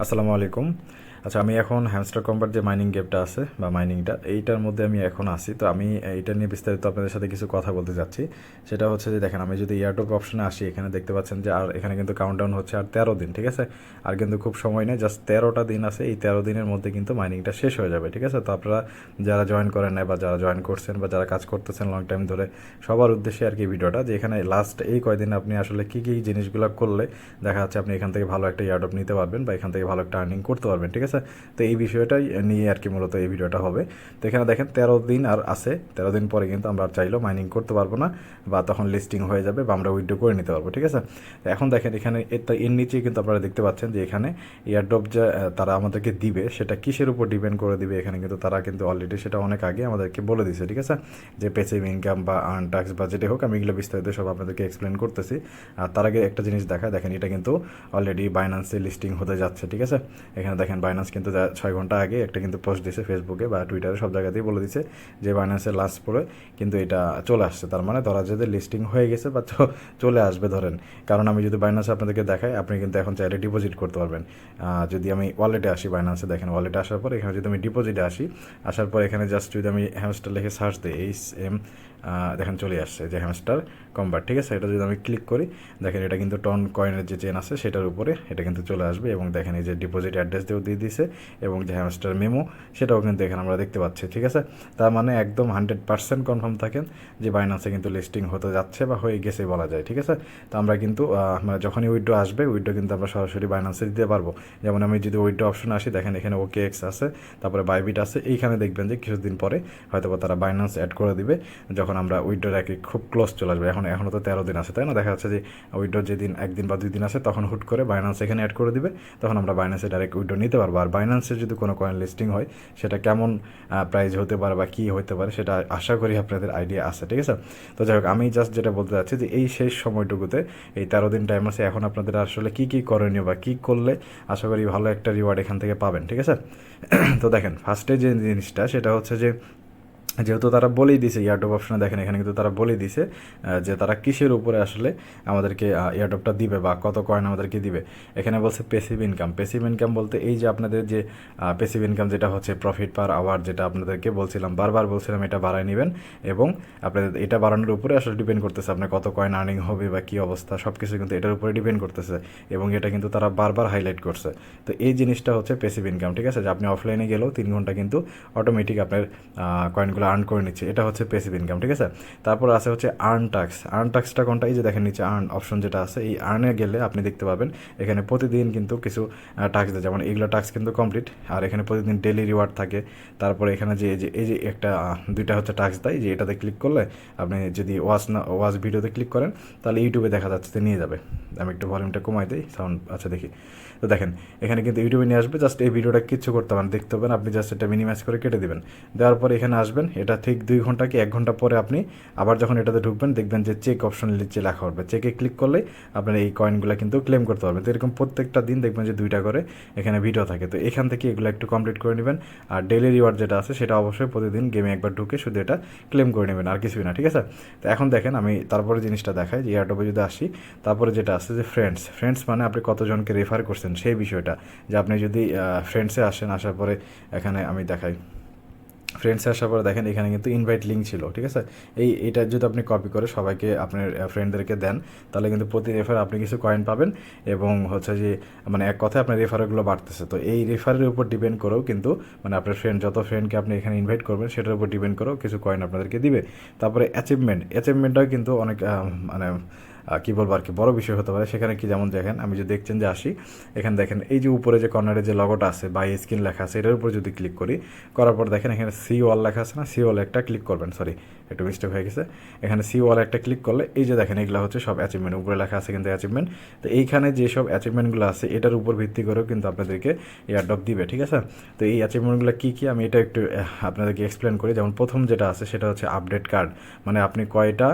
আসসালামু আলাইকুম। আচ্ছা আমি এখন হ্যামস্টার কম্বার যে মাইনিং গেমটা আছে বা মাইনিংটা এইটার মধ্যে আমি এখন আছি। তো আমি এইটা নিয়ে বিস্তারিত আপনাদের সাথে কিছু কথা বলতে যাচ্ছি। সেটা হচ্ছে যে, দেখেন, আমি যদি এয়ারটপ অপশনে আসি, এখানে দেখতে পাচ্ছেন যে, আর এখানে কিন্তু কাউন্টডাউন হচ্ছে আর তেরো দিন, ঠিক আছে? আর কিন্তু খুব সময় নেই জাস্ট তেরোটা দিন আছে, এই তেরো দিনের মধ্যে কিন্তু মাইনিংটা শেষ হয়ে যাবে, ঠিক আছে? তো আপনারা যারা জয়েন করেন বা যারা জয়েন করছেন বা যারা কাজ করতেছেন লং টাইম ধরে, সবার উদ্দেশ্যে আর কি ভিডিওটা, যে এখানে লাস্ট এই কয়দিন আপনি আসলে কী কী জিনিসগুলো করলে দেখা যাচ্ছে আপনি এখান থেকে ভালো একটা ইয়ারডপ নিতে পারবেন বা এখান থেকে ভালো একটা আর্নিং করতে পারবেন, ঠিক আছে? তো এই বিষয়টাই নিয়ে আর কি মূলত এই ভিডিওটা হবে। তো এখানে দেখেন তেরো দিন আর আছে। তেরো দিন পরে কিন্তু আমরা আর চাইলেও মাইনিং করতে পারব না বা তখন লিস্টিং হয়ে যাবে বা আমরা উইথড্র করে নিতে পারব, ঠিক আছে? এখন দেখেন এখানে এর নিচে কিন্তু আপনারা দেখতে পাচ্ছেন যে এখানে এয়ারড্রপ যে তারা আমাদেরকে দিবে, সেটা কিসের উপর ডিপেন্ড করে দিবে এখানে কিন্তু তারা কিন্তু অলরেডি সেটা অনেক আগে আমাদেরকে বলে দিয়েছে ঠিক আছে? যে পেসিভ ইনকাম বা আর্ন ট্যাক্স বা যেটা হোক, আমি এগুলো বিস্তারিত সব আপনাদেরকে এক্সপ্লেন করতেছি। আর তার আগে একটা জিনিস দেখা দেখেন এটা কিন্তু অলরেডি বাইন্যান্সে লিস্টিং হতে যাচ্ছে, ঠিক আছে? এখানে দেখেন বাইন্যান্স কিন্তু ছয় ঘণ্টা আগে একটা কিন্তু পোস্ট দিয়েছে ফেসবুকে বা টুইটারে সব জায়গাতেই বলে দিচ্ছে যে বাইন্যান্সের লাস্ট পরে কিন্তু এটা চলে আসছে। তার মানে ধরা যাদের লিস্টিং হয়ে গেছে বা চলে আসবে ধরেন। কারণ আমি যদি বাইন্যান্সে আপনাদেরকে দেখাই, আপনি কিন্তু এখন চাইলে ডিপোজিট করতে পারবেন। যদি আমি ওয়ালেটে আসি বাইন্যান্সে দেখেন ওয়ালেটে আসার পর এখানে যদি আমি ডিপোজিটে আসি, আসার পর এখানে জাস্ট যদি আমি হ্যামস্টার লিখে সার্চ দিই এইচ এম দেখেন চলে আসছে যে হ্যামস্টার কম্বার ঠিক আছে? এটা যদি আমি ক্লিক করি, দেখেন এটা কিন্তু টন কয়েনের যে চেন আছে, সেটার উপরে এটা কিন্তু চলে আসবে এবং দেখেন এই যে ডিপোজিট অ্যাড্রেস দিয়েও দিয়ে দিছে এবং যে হ্যামস্টার মেমো সেটাও কিন্তু এখানে আমরা দেখতে পাচ্ছি, ঠিক আছে? তার মানে একদম হান্ড্রেড পার্সেন্ট কনফার্ম থাকেন যে বাইনান্সে কিন্তু লিস্টিং হতে যাচ্ছে বা হয়ে গেছে বলা যায়, ঠিক আছে? তো আমরা কিন্তু মানে যখনই উইড্রো আসবে উইড্রো কিন্তু আমরা সরাসরি বাইনান্সে দিতে পারব। যেমন আমি যদি উইড্রো অপশন আসি, দেখেন এখানে ওকে এক্স আছে, তারপরে বাইবিট আছে, এইখানে দেখবেন যে কিছুদিন পরে হয়তো তারা বাইনান্স অ্যাড করে দিবে। যখন আমরা উইড্রোর একে খুব ক্লোজ চলে আসবে, এখন এখনও তো তেরো দিন আছে, তাই না? দেখা যাচ্ছে যে উইড্রো যেদিন, একদিন বা দুই দিন আছে, তখন হুট করে বাইন্যান্স এখানে অ্যাড করে দিবে, তখন আমরা বাইন্যান্সে ডাইরেক্ট উইড্রো নিতে পারব। আর বাইন্যান্সে যদি কোনো কয়েন লিস্টিং হয়, সেটা কেমন প্রাইস হতে পারে বা কী হতে পারে, সেটা আশা করি আপনাদের আইডিয়া আছে, ঠিক আছে? তো যাই হোক, আমি জাস্ট যেটা বলতে চাচ্ছি যে এই শেষ সময়টুকুতে, এই তেরো দিন টাইম আছে, এখন আপনাদের আসলে কী কী করণীয় বা কী করলে আশা করি ভালো একটা রিওয়ার্ড এখান থেকে পাবেন, ঠিক আছে? তো দেখেন ফার্স্টে যে জিনিসটা, সেটা হচ্ছে যে যেহেতু তারা বলেই দিছে ইয়ারডপ অপশনে দেখেন, এখানে কিন্তু তারা বলে দিছে যে তারা কিসের উপরে আসলে আমাদেরকে ইয়ারডপটা দিবে বা কত কয়েন আমাদেরকে দিবে। এখানে বলছে পেসিভ ইনকাম পেসিভ ইনকাম বলতে এই যে আপনাদের যে পেসিভ ইনকাম যেটা হচ্ছে প্রফিট পার আওয়ার যেটা আপনাদেরকে বলছিলাম, বারবার বলছিলাম এটা বাড়ায় নেবেন এবং আপনাদের এটা বাড়ানোর উপরে আসলে ডিপেন্ড করতেছে আপনার কত কয়েন আর্নিং হবে বা কী অবস্থা সব কিছু কিন্তু এটার উপরে ডিপেন্ড করতেছে এবং এটা কিন্তু তারা বারবার হাইলাইট করছে। তো এই জিনিসটা হচ্ছে পেসিভ ইনকাম ঠিক আছে? যে আপনি অফলাইনে গেলেও তিন ঘণ্টা কিন্তু অটোমেটিক আপনার কয়েনগুলো আর্ন করে নিচ্ছে। এটা হচ্ছে পেসিভ ইনকাম ঠিক আছে? তারপর আছে হচ্ছে আর্ন টাক্স আর্ন টাক্সটা কোনটা? এই যে দেখেন নিচে আর্ন অপশন যেটা আছে, এই আর্নে গেলে আপনি দেখতে পাবেন, এখানে প্রতিদিন কিন্তু কিছু টাক্স দেয়। যেমন এইগুলো টাক্স কিন্তু কমপ্লিট আর এখানে প্রতিদিন ডেলি রিওয়ার্ড থাকে। তারপরে এখানে যে, এই যে একটা, দুইটা হচ্ছে টাক্স দেয়, যে এটাতে ক্লিক করলে আপনি যদি ওয়াচ না ওয়াচ ভিডিওতে ক্লিক করেন, তাহলে ইউটিউবে দেখা যাচ্ছে যে নিয়ে যাবে। আমি একটু ভলিউমটা কমাই দিই সাউন্ড আচ্ছা দেখি। তো দেখেন, এখানে কিন্তু ইউটিউবে নিয়ে আসবে জাস্ট এই ভিডিওটা কিচ্ছু করতে পারেন দেখতে পাবেন আপনি জাস্ট এটা মিনিমাইজ করে কেটে দেবেন। দেওয়ার পরে এখানে আসবেন এটা ঠিক দুই ঘণ্টা কি এক ঘণ্টা পরে আপনি আবার যখন এটাতে ঢুকবেন, দেখবেন যে চেক অপশন নিচে লেখা হবে চেকে ক্লিক করলে আপনার এই কয়েনগুলো কিন্তু ক্লেম করতে পারবেন। তো এরকম প্রত্যেকটা দিন দেখবেন যে দুইটা করে এখানে ভিডিও থাকে। তো এখান থেকে এগুলো একটু কমপ্লিট করে নেবেন। আর ডেলি রিওয়ার্ড যেটা আছে, সেটা অবশ্যই প্রতিদিন গেমে একবার ঢুকে শুধু এটা ক্লেম করে নেবেন। আর কিছুই না, ঠিক আছে? তো এখন দেখেন আমি তারপরে জিনিসটা দেখাই, যে এয়ারটপে যদি আসি, তারপরে যেটা আছে যে ফ্রেন্ডস ফ্রেন্ডস মানে আপনি কতজনকে রেফার করছেন সেই বিষয়টা। যে আপনি যদি ফ্রেন্ডসে আসেন, আসার পরে এখানে আমি দেখাই। ফ্রেন্ডসে আসার পরে দেখেন এখানে কিন্তু ইনভাইট লিঙ্ক ছিল, ঠিক আছে? এই, এটা যদি আপনি কপি করে সবাইকে আপনার ফ্রেন্ডদেরকে দেন, তাহলে কিন্তু প্রতি রেফার আপনি কিছু কয়েন পাবেন এবং হচ্ছে যে মানে এক কথায় আপনার রেফারগুলো বাড়তেছে। তো এই রেফারের উপর ডিপেন্ড করেও কিন্তু মানে আপনার ফ্রেন্ড যত ফ্রেন্ডকে আপনি এখানে ইনভাইট করবেন, সেটার উপর ডিপেন্ড করেও কিছু কয়েন আপনাদেরকে দিবে। তারপরে অ্যাচিভমেন্ট অ্যাচিভমেন্টটাও কিন্তু অনেক মানে কী বলব আর কি, বড় বিষয় হতে পারে। সেখানে কি যেমন দেখেন, আমি যদি দেখছেন যে আসি, এখানে দেখেন এই যে উপরে যে কর্নারে যে লগোটা আছে বা স্ক্রিন লেখা আছে, এটার উপর যদি ক্লিক করি, করার পর দেখেন এখানে সি ওয়াল লেখা আছে না সি ওয়াল একটা ক্লিক করবেন সরি একটু মিস্টেক হয়ে গেছে। এখানে সি ওয়াল একটা ক্লিক করলে এই যে দেখেন, এগুলো হচ্ছে সব অ্যাচিভমেন্ট উপরে লেখা আছে কিন্তু অ্যাচিভমেন্ট তো এইখানে যেসব অ্যাচিভমেন্টগুলো আছে, এটার উপর ভিত্তি করেও কিন্তু আপনাদেরকে এয়ারড্রপ দিবে, ঠিক আছে? তো এই অ্যাচিভমেন্টগুলো কী কী? আমি এটা একটু আপনাদেরকে এক্সপ্লেন করি। যেমন প্রথম যেটা আছে, সেটা হচ্ছে আপডেট কার্ড মানে আপনি কয়টা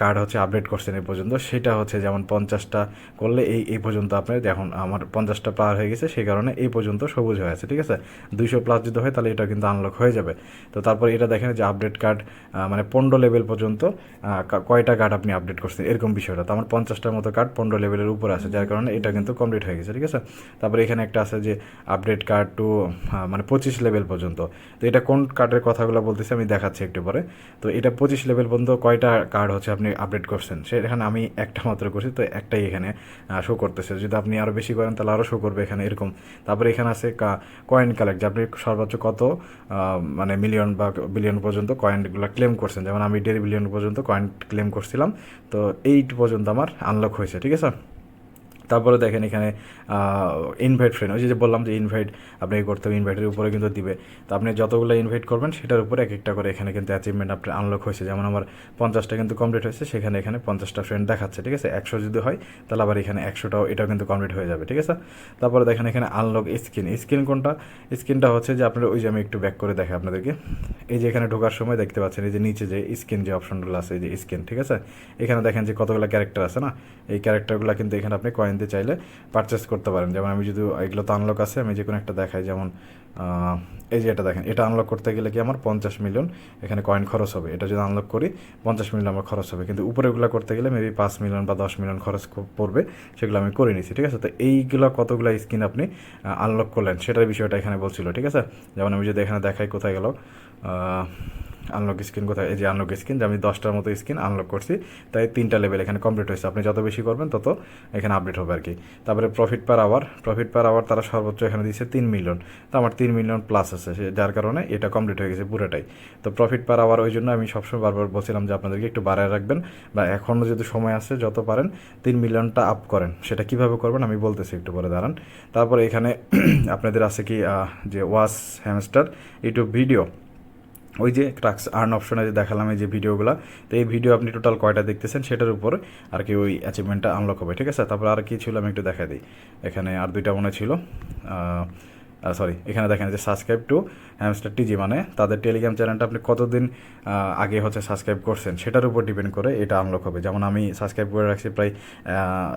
কার্ড হচ্ছে আপডেট করছেন এই পর্যন্ত, সেটা হচ্ছে যেমন পঞ্চাশটা করলে এই এই পর্যন্ত আপনার এখন আমার পঞ্চাশটা পার হয়ে গেছে, সেই কারণে এই পর্যন্ত সবুজ হয়ে আছে, ঠিক আছে? দুইশো প্লাস যদি হয়, তাহলে এটা কিন্তু আনলক হয়ে যাবে। তো তারপর এটা দেখেন যে আপডেট কার্ড মানে পনেরো লেভেল পর্যন্ত কয়টা কার্ড আপনি আপডেট করছেন? এরকম বিষয়টা। তো আমার পঞ্চাশটার মতো কার্ড পনেরো লেভেলের উপরে আছে, যার কারণে এটা কিন্তু কমপ্লিট হয়ে গেছে, ঠিক আছে? তারপরে এখানে একটা আছে যে আপডেট কার্ড টু মানে পঁচিশ লেভেল পর্যন্ত। তো এটা কোন কার্ডের কথাগুলো বলতেছি আমি দেখাচ্ছি একটু পরে। তো এটা পঁচিশ লেভেল পর্যন্ত কয়টা কার্ড হচ্ছে আপনি আপডেট করছেন? সেখানে আমি একটা মাত্র করছি, তো একটাই এখানে শো করতেছে। যদি আপনি আরও বেশি করেন, তাহলে আরও শো করবে এখানে এরকম। তারপরে এখানে আছে কয়েন কালেক্ট যে আপনি সর্বোচ্চ কত মানে মিলিয়ন বা বিলিয়ন পর্যন্ত কয়েনগুলো ক্লেম করছেন। যেমন আমি দেড় বিলিয়ন পর্যন্ত কয়েন ক্লেম করছিলাম, তো এইট পর্যন্ত আমার আনলক হয়েছে, ঠিক আছে? তারপরে দেখেন এখানে ইনভাইট ফ্রেন্ড ওই যে বললাম যে ইনভাইট আপনি করতে হবে ইনভাইটের উপরে কিন্তু দিবে। তো আপনি যতগুলো ইনভাইট করবেন, সেটার উপরে এক একটা করে এখানে কিন্তু অ্যাচিভমেন্ট আপনার আনলক হয়েছে। যেমন আমার পঞ্চাশটা কিন্তু কমপ্লিট হয়েছে, সেখানে এখানে পঞ্চাশটা ফ্রেন্ড দেখাচ্ছে, ঠিক আছে? একশো যদি হয়, তাহলে আবার এখানে একশোটাও, এটাও কিন্তু কমপ্লিট হয়ে যাবে, ঠিক আছে? তারপরে দেখেন এখানে আনলক স্ক্রিন স্ক্রিন কোনটা? স্ক্রিনটা হচ্ছে যে আপনার, ওই যে আমি একটু ব্যাক করে দেখে আপনাদেরকে। এই যে এখানে ঢোকার সময় দেখতে পাচ্ছেন, এই যে নিচে যে স্ক্রিন যে অপশনগুলো আছে, এই যে স্ক্রিন ঠিক আছে? এখানে দেখেন যে কতগুলো ক্যারেক্টার আছে না? এই ক্যারেক্টারগুলো কিন্তু এখানে আপনি কয়েন দিয়ে চাইলে পারচেস করতে পারেন। যেমন আমি যদি এগুলো তো আনলক আছে, আমি যে কোনো একটা দেখাই। যেমন এই যে এটা দেখেন, এটা আনলক করতে গেলে কি আমার পঞ্চাশ মিলিয়ন এখানে কয়েন খরচ হবে। এটা যদি আনলক করি, পঞ্চাশ মিলিয়ন আমার খরচ হবে। কিন্তু উপরেগুলো করতে গেলে মেবি পাঁচ মিলিয়ন বা দশ মিলিয়ন খরচ পড়বে, সেগুলো আমি করে নিছি, ঠিক আছে? তো এইগুলো কতগুলো স্কিন আপনি আনলক করলেন, সেটার বিষয়টা এখানে বলছিল, ঠিক আছে? যেমন আমি যদি এখানে দেখাই কোথায় গেল আনলক স্ক্রিন কোথায়? এই যে আনলক স্ক্রিন যে আমি দশটার মতো স্ক্রিন আনলক করছি, তাই তিনটা লেভেল এখানে কমপ্লিট হয়েছে। আপনি যত বেশি করবেন, তত এখানে আপডেট হবে আর কি তারপরে profit per hour profit per hour তারা সর্বোচ্চ এখানে দিচ্ছে তিন মিলিয়ন তো আমার তিন মিলিয়ন প্লাস আছে যার কারণে এটা কমপ্লিট হয়ে গেছে পুরোটাই। তো প্রফিট পার আওয়ার ওই জন্য আমি সবসময় বারবার বলছিলাম যে আপনাদেরকে একটু বাড়ায় রাখবেন বা এখনও যদি সময় আছে যত পারেন তিন মিলিয়নটা আপ করেন। সেটা কীভাবে করবেন আমি বলতেছি একটু পরে, দাঁড়ান। তারপরে এখানে আপনাদের আছে কি যে ওয়াস হ্যামস্টার ইউটিউব ভিডিও ওই যে ট্রাক্স আর্ন অপশনে যে দেখালাম এই যে ভিডিওগুলো, তো এই ভিডিও আপনি টোটাল কয়টা দেখতেছেন সেটার উপর আর কি ওই অ্যাচিভমেন্টটা আনলক হবে, ঠিক আছে? তারপর আর কি ছিল আমি একটু দেখা দিই। এখানে আর দুইটা মনে ছিল। সরি এখানে দেখেন যে সাবস্ক্রাইব টু হ্যামস্টার টিজি মানে তাদের টেলিগ্রাম চ্যানেলটা আপনি কতদিন আগে হচ্ছে সাবস্ক্রাইব করছেন সেটার উপর ডিপেন্ড করে এটা আনলক হবে। যেমন আমি সাবস্ক্রাইব করে রাখছি প্রায়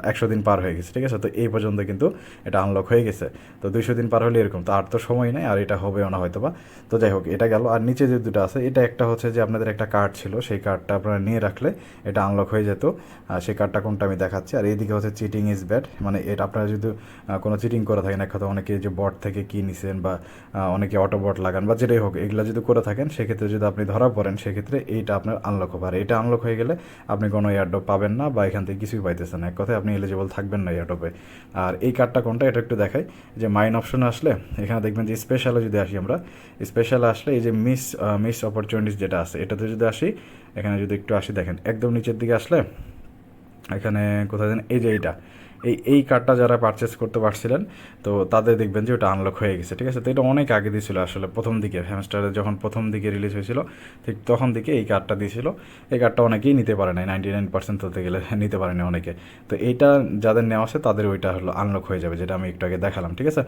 একশো দিন পার হয়ে গেছে, ঠিক আছে? তো এই পর্যন্ত কিন্তু এটা আনলক হয়ে গেছে। তো দুইশো দিন পার হলে এরকম, তো আর তো সময় নেই, আর এটা হবেও না হয়তো বা। তো যাই হোক, এটা গেল। আর নিচে যে দুটো আছে, এটা একটা হচ্ছে যে আপনাদের একটা কার্ড ছিল, সেই কার্ডটা আপনারা নিয়ে রাখলে এটা আনলক হয়ে যেত। আর সেই কার্ডটা কোনটা আমি দেখাচ্ছি। আর এইদিকে হচ্ছে চিটিং ইজ ব্যাড মানে এটা আপনারা যদি কোনো চিটিং করে থাকেন, এক কথা অনেকে যে বট থেকে কি নিছেন বা অনেকে অটো বট লাগান বা যেটাই হোক, এগুলো যদি করে থাকেন, সেক্ষেত্রে যদি আপনি ধরা পড়েন, সেক্ষেত্রে এইটা আপনার আনলক হবে। আর এটা আনলক হয়ে গেলে আপনি কোনো এয়ারড্রপ পাবেন না বা এখান থেকে কিছুই পাইতেছেন এক কথায় আপনি এলিজিবল থাকবেন না এয়ারড্রপে আর এই কার্ডটা কোনটা, এটা একটু দেখাই। যে মাইন অপশন আসলে, এখানে দেখবেন যে স্পেশালে যদি আসি আমরা স্পেশালে আসলে এই যে মিস মিস অপরচুনিটিস যেটা আছে, এটাতে যদি আসি, এখানে যদি একটু আসি দেখেন, একদম নিচের দিকে আসলে, এখানে কোথায় যেন, এই যে এইটা। এই এই কার্ডটা যারা পারচেস করতে পারছিলেন, তো তাদের দেখবেন যে ওটা আনলক হয়ে গেছে, ঠিক আছে? তো এটা অনেক আগে দিয়েছিল আসলে, প্রথম দিকে হ্যামস্টারে যখন প্রথম দিকে রিলিজ হয়েছিল, ঠিক তখন দিকে এই কার্ডটা দিয়েছিল। এই কার্ডটা অনেকেই নিতে পারে নাই নাইনটি নাইন পার্সেন্ট হতে গেলে নিতে পারেনি অনেকে। তো এইটা যাদের নেওয়া আছে, তাদের ওইটা হলো আনলক হয়ে যাবে, যেটা আমি একটু আগে দেখালাম, ঠিক আছে?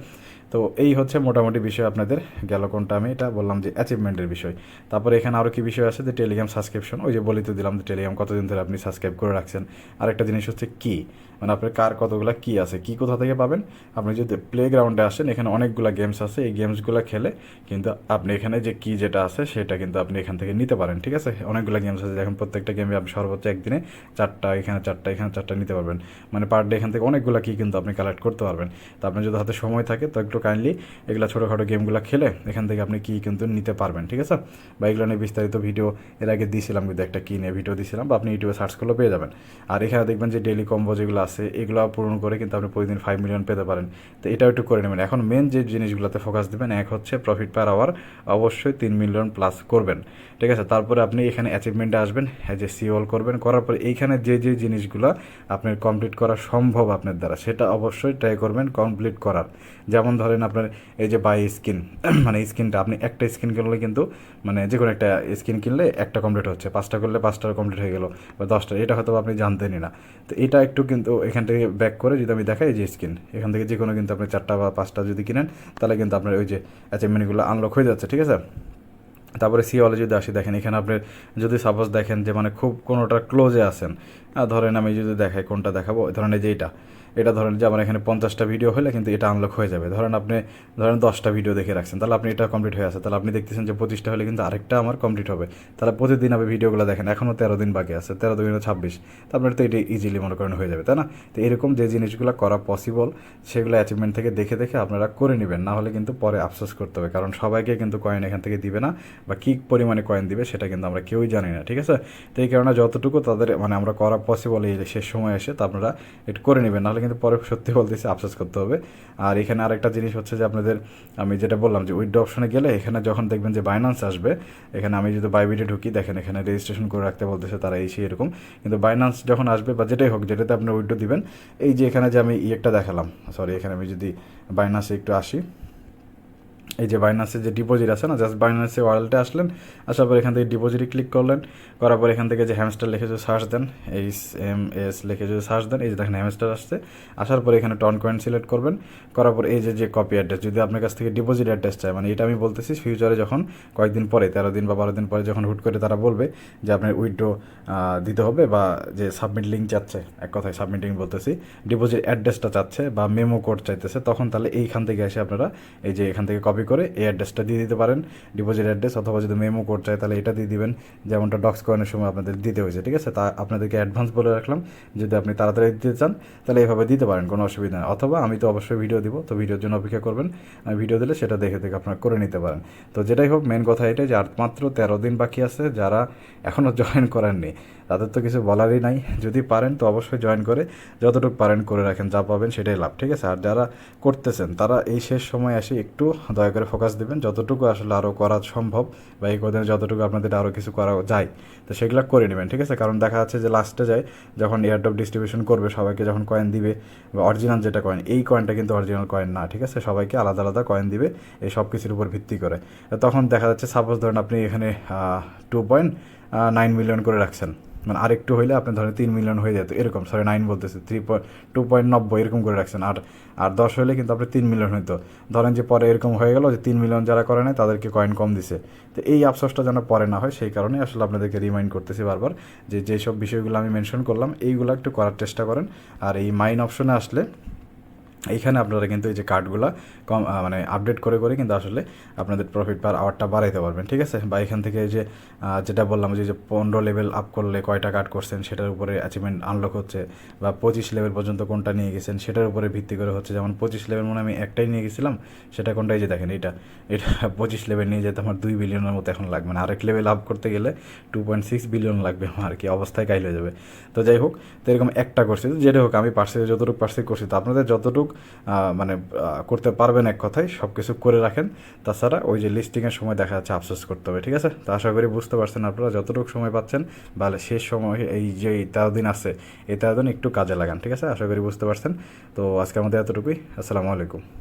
তো এই হচ্ছে মোটামুটি বিষয় আপনাদের, গেল কোনটা আমি এটা বললাম যে অ্যাচিভমেন্টের বিষয়। তারপরে এখানে আরও কী বিষয় আছে? যে টেলিগ্রাম সাবস্ক্রিপশন ওই যে বলিতে দিলাম যে টেলিগ্রাম কতদিন ধরে আপনি সাবস্ক্রাইব করে রাখছেন? আরেকটা জিনিস হচ্ছে কি? মানে আপনার কার কতগুলো কি আছে, কি কোথা থেকে পাবেন? আপনি যদি প্লে গ্রাউন্ডে আসেন, এখানে অনেকগুলো গেমস আছে, এই গেমসগুলো খেলে কিন্তু আপনি এখানে যে কি যেটা আছে, সেটা কিন্তু আপনি এখান থেকে নিতে পারেন, ঠিক আছে? অনেকগুলো গেমস আছে, দেখেন প্রত্যেকটা গেমে আপনি সর্বোচ্চ একদিনে চারটা, এখানে চারটা এখানে চারটা নিতে পারবেন। মানে পার ডে এখান থেকে অনেকগুলো কি কিন্তু আপনি কালেক্ট করতে পারবেন। তো আপনার যদি হাতে সময় থাকে, তো একটু কাইন্ডলি এগুলো ছোটোখাটো গেমগুলো খেলে এখান থেকে আপনি কি কিন্তু নিতে পারবেন, ঠিক আছে? বা এগুলো নিয়ে বিস্তারিত ভিডিও এর আগে দিয়েছিলাম কিন্তু একটা কি নিয়ে ভিডিও দিয়েছিলাম বা আপনি ইউটিউবে সার্চ করলেও পেয়ে যাবেন। আর এখানে দেখবেন যে ডেলি কম্বো যেগুলো আছে এগুলো পূরণ করে কিন্তু আপনি প্রতিদিন ফাইভ মিলিয়ন পেতে পারেন। তো এটাও একটু করে নেবেন। এখন মেন যে জিনিসগুলোতে ফোকাস দেবেন, এক হচ্ছে প্রফিট পার আওয়ার অবশ্যই তিন মিলিয়ন প্লাস করবেন। ঠিক আছে? তারপরে আপনি এখানে অ্যাচিভমেন্টে আসবেন যে সিওল করবেন। করার পর এইখানে যে যে জিনিসগুলো আপনার কমপ্লিট করা সম্ভব আপনার দ্বারা, সেটা অবশ্যই ট্রাই করবেন কমপ্লিট করার। যেমন ধরেন আপনার এই যে বাই স্কিন মানে স্কিনটা আপনি একটা স্কিন কিনলে কিন্তু মানে যে কোনো একটা স্কিন কিনলে একটা কমপ্লিট হচ্ছে। পাঁচটা করলে পাঁচটা কমপ্লিট হয়ে গেল, বা দশটা, এটা হয়তো আপনি জানতেনই না। তো এটা একটু কিন্তু এখান থেকে ব্যাক করে যদি আমি দেখাই যে স্ক্রিন এখান থেকে যে কোনো কিন্তু আপনি চারটা বা পাঁচটা যদি কিনেন, তাহলে কিন্তু আপনার ওই যে অ্যাচিভমেন্টগুলো আনলক হয়ে যাচ্ছে, ঠিক আছে? তারপরে সি অলে যদি আসি, দেখেন এখানে আপনি যদি সাপোজ দেখেন যে মানে খুব কোনোটা ক্লোজে আসেন ধরেন আমি যদি দেখাই কোনটা দেখাবো, ধরেন এই যে এইটা। এটা ধরেন যে আমার এখানে পঞ্চাশটা ভিডিও হলে কিন্তু এটা আনলক হয়ে যাবে। ধরেন আপনি, ধরেন দশটা ভিডিও দেখে রাখছেন, তাহলে আপনি এটা কমপ্লিট হয়ে আছে। তাহলে আপনি দেখতেছেন যে পঁচিশটা হলে কিন্তু আরেকটা আমার কমপ্লিট হবে। তাহলে প্রতিদিন আপনি ভিডিওগুলো দেখেন এখনও তেরো দিন বাকি আছে, তেরো দিন ছাব্বিশ। তো আপনার তো এটা ইজিলি মনে করেন হয়ে যাবে, তাই না? তো এরকম যে জিনিসগুলো করা পসিবল সেগুলো অ্যাচিভমেন্ট থেকে দেখে দেখে আপনারা করে নেবেন। না হলে কিন্তু পরে আফসোস করতে হবে, কারণ সবাইকে কিন্তু কয়েন এখান থেকে দিবে না, বা কী পরিমাণে কয়েন দিবে সেটা কিন্তু আমরা কেউই জানি না, ঠিক আছে? তো এই কারণে যতটুকু তাদের মানে আমরা করা পসিবল এই শেষ সময় এসে তো আপনারা এটা করে নেবেন। নাহলে কিন্তু পরে সত্যি বলতেছি, আফসোস করতে হবে। আর এখানে আরেকটা জিনিস হচ্ছে যে আপনাদের, আমি যেটা বললাম যে উইড্রো অপশনে গেলে এখানে যখন দেখবেন যে বাইন্যান্স আসবে, এখানে আমি যদি বাইবিটে ঢুকি, দেখেন এখানে রেজিস্ট্রেশন করে রাখতে বলতেছে তারা এই সেই এরকম। কিন্তু বাইন্যান্স যখন আসবে বা যেটাই হোক, যেটাতে আপনি উইড্রো দিবেন, এই যে এখানে যে আমি ইয়েটা দেখালাম সরি এখানে আমি যদি বাইন্যান্সে একটু আসি। এই যে বাইন্যান্সের যে ডিপোজিট আছে না জাস্ট বাইন্যান্সে ওয়ালেটে আসলেন, আসার পর এখান থেকে ডিপোজিটে ক্লিক করলেন, করার পর এখান থেকে যে হ্যামস্টার লিখে যদি সার্চ দেন এইচ এম এস লিখে যদি সার্চ দেন, এই যে দেখেন হ্যামস্টার আসছে, আসার পর এখানে টন কয়েন সিলেক্ট করবেন, করার পর এই যে যে কপি অ্যাড্রেস যদি আপনার কাছ থেকে ডিপোজিট অ্যাড্রেস চায় মানে এটা আমি বলতেছি ফিউচারে যখন কয়েকদিন পরে, তেরো দিন বা বারো দিন পরে যখন হুট করে তারা বলবে যে আপনার উইথড্রো দিতে হবে বা যে সাবমিট লিঙ্ক চাচ্ছে, এক কথায় সাবমিট লিঙ্ক বলতেছি ডিপোজিট অ্যাড্রেসটা চাচ্ছে বা মেমো কোড চাইতেছে, তখন তাহলে এইখান থেকে এসে আপনারা এই যে এখান থেকে কপি করে এই অ্যাড্রেসটা দিয়ে দিতে পারেন ডিপোজিট অ্যাড্রেস অথবা যদি মেমো কোড চাই তাহলে এটা দিয়ে দিবেন। যেমনটা ডক্স কয়েনের সময় আপনাদের দিতে হয়েছে, ঠিক আছে? তা আপনাদেরকে অ্যাডভান্স বলে রাখলাম, যদি আপনি তাড়াতাড়ি দিতে চান, তাহলে এইভাবে দিতে পারেন, কোনো অসুবিধা নেই। অথবা আমি তো অবশ্যই ভিডিও দিব, তো ভিডিওর জন্য অপেক্ষা করবেন। আমি ভিডিও দিলে সেটা দেখে দেখে আপনারা করে নিতে পারেন। তো যেটাই হোক মেন কথা এটাই যে আর মাত্র তেরো দিন বাকি আছে, যারা এখনও জয়েন করেননি তাদের তো কিছু বলারই নাই। যদি পারেন তো অবশ্যই জয়েন করে যতটুকু পারেন করে রাখেন, যা পাবেন সেটাই লাভ, ঠিক আছে? আর যারা করতেছেন, তারা এই শেষ সময় এসে একটু দয়া করে ফোকাস দিবেন, যতটুকু আসলে আরও করা সম্ভব বা এই কদিনে যতটুকু আপনাদের আরও কিছু করা যায়, তো সেগুলো করে নেবেন, ঠিক আছে? কারণ দেখা যাচ্ছে যে লাস্টে যায়, যখন এয়ারড্রপ ডিস্ট্রিবিউশন করবে, সবাইকে যখন কয়েন দিবে, বা অরিজিনাল যেটা কয়েন এই কয়েনটা কিন্তু অরিজিনাল কয়েন না, ঠিক আছে? সবাইকে আলাদা আলাদা কয়েন দিবে, এই সব কিছুর উপর ভিত্তি করে। তখন দেখা যাচ্ছে সাপোজ ধরেন আপনি এখানে টু পয়েন্ট নাইন মিলিয়ন করে রাখছেন। মানে আরেকটু হইলে আপনি ধরেন তিন মিলিয়ন হয়ে যেত, এরকম সরি নাইন বলতেছে থ্রি পয়েন্ট টু পয়েন্ট নব্বই এরকম করে রাখছেন। আর আর দশ হইলে কিন্তু আপনি তিন মিলিয়ন হইতো। ধরেন যে পরে এরকম হয়ে গেল যে তিন মিলিয়ন যারা করে নাই, তাদেরকে কয়েন কম দিছে। তো এই আফসোসটা যেন পরে না হয়, সেই কারণে আসলে আপনাদেরকে রিমাইন্ড করতেছি বারবার যে, যেসব বিষয়গুলো আমি মেনশন করলাম, এইগুলো একটু করার চেষ্টা করেন। আর এই মাইন অপশনে আসলে এইখানে আপনারা কিন্তু এই যে কার্ডগুলো কম মানে আপডেট করে করে কিন্তু আসলে আপনাদের প্রফিট পার আওয়ারটা বাড়াইতে পারবেন, ঠিক আছে? বা এখান থেকে যে যেটা বললাম যে পনেরো লেভেল আপ করলে কয়টা কার্ড করছেন সেটার উপরে অ্যাচিভমেন্ট আনলক হচ্ছে, বা পঁচিশ লেভেল পর্যন্ত কোনটা নিয়ে গেছেন সেটার উপরে ভিত্তি করে হচ্ছে, যেমন পঁচিশ লেভেল মনে আমি একটাই নিয়ে গেছিলাম, সেটা কোনটাই যে দেখেন এটা এটা পঁচিশ লেভেল নিয়ে যেতে আমার দুই বিলিয়নের মতো এখন লাগবে না আরেক লেভেল আপ করতে গেলে টু পয়েন্ট সিক্স বিলিয়ন লাগবে আমার আর কি, অবস্থায় কাইল হয়ে যাবে। তো যাই হোক, তো এরকম একটা করছি যেটা হোক আমি পার্সে যতটুকু পার্সে করছি, তো আপনাদের যতটুকু মানে করতে পারবেন এক কথায় সব কিছু করে রাখেন। তাছাড়া ওই যে লিস্টিংয়ের সময় দেখা যাচ্ছে আফসোস করতে হবে, ঠিক আছে? তো আশা করি বুঝতে পারছেন আপনারা, যতটুকু সময় পাচ্ছেন বা শেষ সময় এই যে তেরো দিন আছে, এই তেরো দিন একটু কাজে লাগান, ঠিক আছে? আশা করি বুঝতে পারছেন। তো আজকে আমাদের এতটুকুই, আসসালামু আলাইকুম।